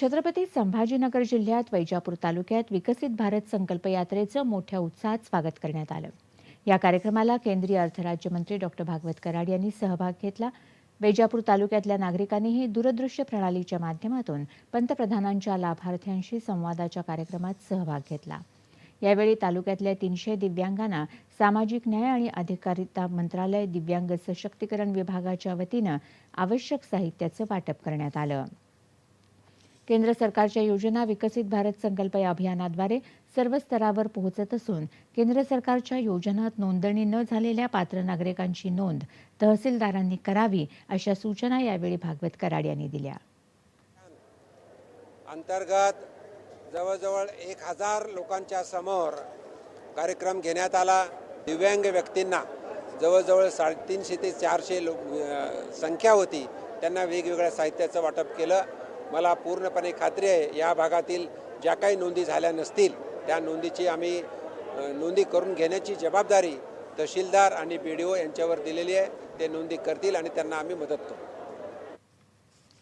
छत्रपती संभाजीनगर जिल्ह्यात वैजापूर तालुक्यात विकसित भारत संकल्प यात्रेचं मोठ्या उत्साहात स्वागत करण्यात आलं. या कार्यक्रमाला केंद्रीय अर्थराज्यमंत्री डॉक्टर भागवत कराड यांनी सहभाग घेतला. वैजापूर तालुक्यातल्या नागरिकांनीही दूरदृश्य प्रणालीच्या माध्यमातून पंतप्रधानांच्या लाभार्थ्यांशी संवादाच्या कार्यक्रमात सहभाग घेतला. यावेळी तालुक्यातल्या तीनशे दिव्यांगांना सामाजिक न्याय आणि अधिकारिता मंत्रालय दिव्यांग सशक्तीकरण विभागाच्या वतीनं आवश्यक साहित्याचं वाटप करण्यात आलं. केंद्र सरकारच्या योजना विकसित भारत संकल्प या अभियानाद्वारे सर्व स्तरावर पोहोचत असून केंद्र सरकारच्या योजनात नोंदणी न झालेल्या पात्र नागरिकांची नोंद तहसीलदारांनी करावी अशा सूचना यावेळी भागवत कराड यांनी दिल्या. अंतर्गत जवळजवळ एक हजार लोकांच्या समोर कार्यक्रम घेण्यात आला. दिव्यांग व्यक्तींना जवळजवळ साडेतीनशे ते चारशे लोक संख्या होती. त्यांना वेगवेगळ्या साहित्याचं वाटप केलं. मला पूर्णपणे खात्री आहे या भागातील ज्या काही नोंदी झाल्या नसतील त्या नोंदीची आम्ही नोंदी करून घेण्याची जबाबदारी तहसीलदार आणि बी डी ओ यांच्यावर दिलेली आहे. ते नोंदी करतील आणि त्यांना आम्ही मदत करू